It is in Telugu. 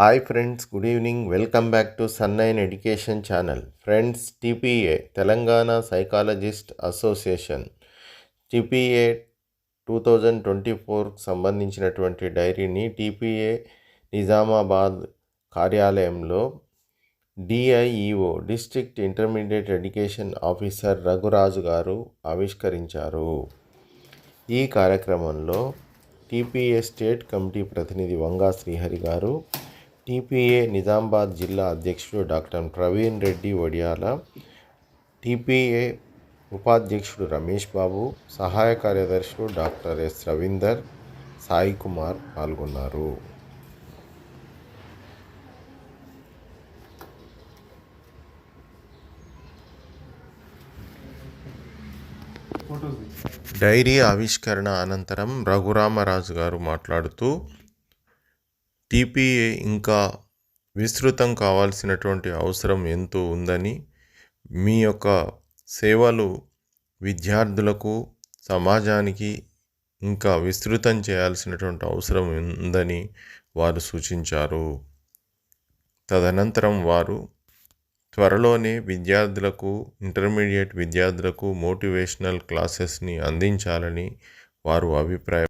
Hi friends good evening. Welcome back to సన్నైన్ education channel. Friends TPA Telangana psychologist association. TPA two thousand twenty ఫోర్కి సంబంధించినటువంటి డైరీని టీపీఏ నిజామాబాద్ కార్యాలయంలో DIEO district intermediate education officer Raghuraju garu ఆవిష్కరించారు. ఈ కార్యక్రమంలో టీపీఏ స్టేట్ కమిటీ ప్రతినిధి వంగా శ్రీహరి గారు టీపీఏ నిజామాబాద్ జిల్లా అధ్యక్షుడు డాక్టర్ ప్రవీణ్ రెడ్డి వడియాల టీపీఏ ఉపాధ్యక్షుడు రమేష్ బాబు సహాయ కార్యదర్శులు డాక్టర్ ఎస్ రవీందర్ సాయి కుమార్ పాల్గొన్నారు. డైరీ ఆవిష్కరణ అనంతరం రఘురామరాజు గారు మాట్లాడుతూ టీపీఏ ఇంకా విస్తృతం కావాల్సినటువంటి అవసరం ఎంతో ఉందని మీ యొక్క సేవలు విద్యార్థులకు సమాజానికి ఇంకా విస్తృతం చేయాల్సినటువంటి అవసరం ఉందని వారు సూచించారు. తదనంతరం వారు త్వరలోనే విద్యార్థులకు ఇంటర్మీడియట్ విద్యార్థులకు మోటివేషనల్ క్లాసెస్ని అందించాలని వారు అభిప్రాయం